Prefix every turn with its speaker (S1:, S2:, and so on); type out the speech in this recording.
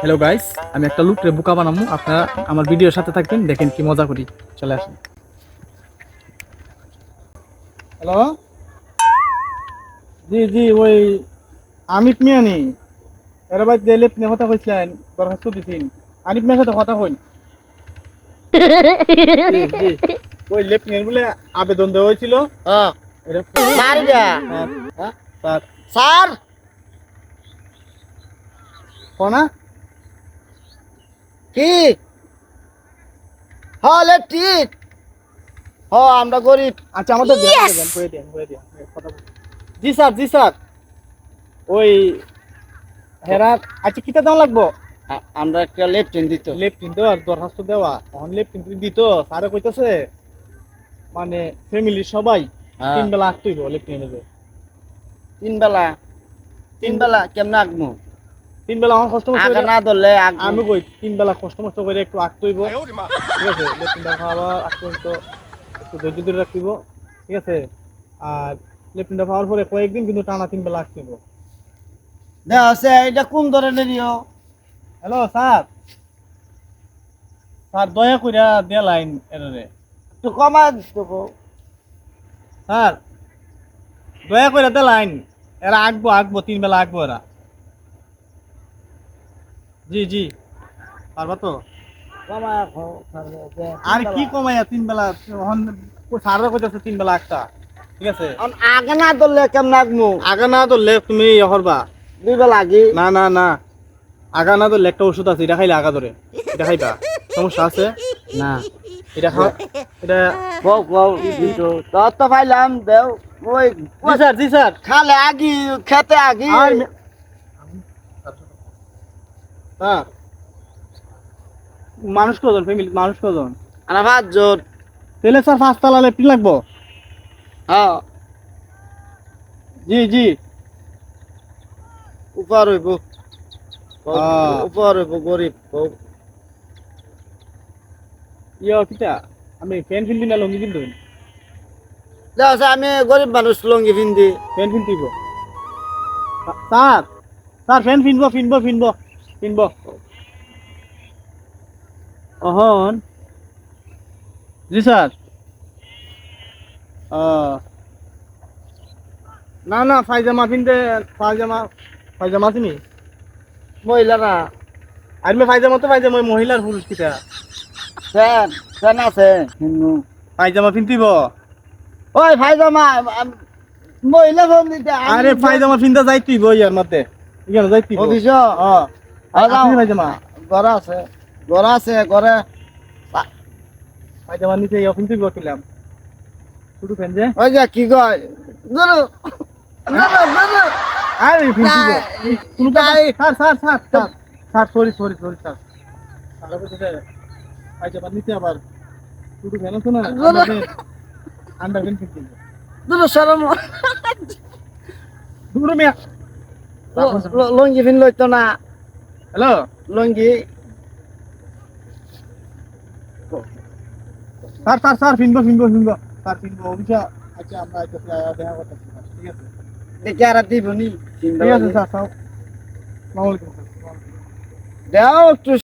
S1: Hello guys আমি একটা লুকরে বোকা বানাবো। আপনারা আমার ভিডিওর সাথে থাকবেন দেখেন কি মজা করি। চলে আসেন। হ্যালো জি জি ওই আমিত মিয়া নি এর বাইর দিলে আপনি কথা কইছিলেন দরখাস্ত দিছেন। আনিত মিয়ার সাথে কথা জি। ওই লেফটেন্যান্ট বলে আবেদন দেওয়া হয়েছিল।
S2: হ্যাঁ।
S1: এটা
S2: স্যার এটা
S1: হ্যাঁ,
S2: হ্যাঁ?
S1: স্যার
S2: স্যার
S1: কোনা
S2: কি হলে ঠিক। হ আমরা গরিব।
S1: আচ্ছা আমাদের দেন, আমাদের দেন, করে দেন, করে দেন, জি স্যার জি স্যার। ওই হেরা আচ্ছা কিটা দাম লাগবো?
S2: আমরা একটা লেফটেন দিত।
S1: লেফটিন দেওয়ার দরখাস্ত দেওয়া। অন লেফটিন দিত স্যারে কইতাছে মানে ফ্যামিলির সবাই
S2: হ্যাঁ।
S1: তিন বেলা আঁকতেইব লেফটিন দেবে
S2: তিন বেলা তিন বেলা কেমন আঁকবো?
S1: তিন বেলা আমার কষ্ট মষ্ট করে-
S2: না ধরলে
S1: আমি কই তিন বেলা কষ্ট মষ্ট করে একটু আঁকতেইব ঠিক আছে লেফটিনটা খাওয়া আঁকতে তো একটু ধৈর্য ধরে রাখতেইব ঠিক আছে? আর লেফটিনটা খাওয়ার পরে কয়েকদিন কিন্তু টানা তিন বেলা আঁকতেইব
S2: দেখ আছে এটা কোন ধরনের ইয়ে
S1: হ্যালো স্যার। স্যার দয়া কইরা দে লাইন এরে
S2: একটু কমা দেবো
S1: স্যার দয়া কইরা দে লাইন। এরা আঁকবো আঁকবো তিন বেলা আঁকবো এরা। জি জি। পারবা তো? আর কি। কমাইয়া তিন বেলা স্যাররা কইতাছে তিন বেলা আঁকতা ঠিক আছে?
S2: আগে না ধরলে কেমন আঁকবো
S1: আগা না ধরলে তুমি ইয়ে করবা।
S2: দুই বেলা আগে
S1: না না না। আগা না ধরলে একটা ওষুধ আছে এটা খাইলে আগা ধরে। এটা খাইবা। সমস্যা আছে?
S2: না।
S1: এটা খাও। এটা
S2: দিতো তত তো। পাইলাম দেও। ওই
S1: জি স্যার জি স্যার।
S2: খালে আগি খেতে আগি
S1: হ্যাঁ। মানুষ কজন? ফ্যামিলি মানুষ কজন?
S2: ভাত জোর
S1: তাহলে স্যার পাঁচতলা লেফটি লাগবো?
S2: হ্যাঁ।
S1: জি জি।
S2: উপর হইব।
S1: আহ।
S2: উপর হইব গরিব।
S1: ইয়ে কিটা আমি ফ্যান ফিনবি না লঙ্গি কিনতে
S2: দেও আছে, আমি গরিব মানুষ লঙ্গি পিন্দি
S1: ফ্যান ফিনতিব স্যার স্যার ফ্যান ফিনবো ফিনবো ফিনবো। ফিনবো অহন। জি স্যার। না না পায়জামা ফিনতে পায়জামা পায়জামা তুমি
S2: মহিলারা
S1: আর মে পায়জামা তো পায়জামা মহিলার পুরুষ কিটা।
S2: ফ্যান ফ্যান আছে।
S1: পায়জামা ফিনতিব
S2: ওই ভাই জামা আম- মহিলা
S1: আরে পায়জামা ফিনতে যাইতিব ইয়ার মতে ইখানে যাইতিব।
S2: অফিস?
S1: ও
S2: আছে
S1: পায়জামা নিচে শুধু যে
S2: ওই যে কি কয়? গুরু গুরু গুরু
S1: আরে ফিনতিব
S2: না,
S1: কোনো
S2: নাই।
S1: Sir sir sir sir. Sir sorry sorry sorry sir. Sir বলতে পায়জামা নিচে আবার শুধু ফ্যান আছে না
S2: গুরু।
S1: আন্ডার ফ্যান ফিনতিব
S2: গুরু শরম
S1: দূরে মিয়া।
S2: ল- ল- লঙ্গি ফিন লইতো না।
S1: Hello?
S2: Lungi.
S1: Sir sir sir ফিনবো ফিনবো ফিনবো। স্যার ফিনবো অভিষা আচ্ছা আমরা আইতেছি দেখা করতেছি ঠিক আছে?
S2: দেখি আর দিবনি
S1: ঠিক আছে স্যার স্যার। আসসালামু আলাইকুম স্যার।
S2: দেও একটু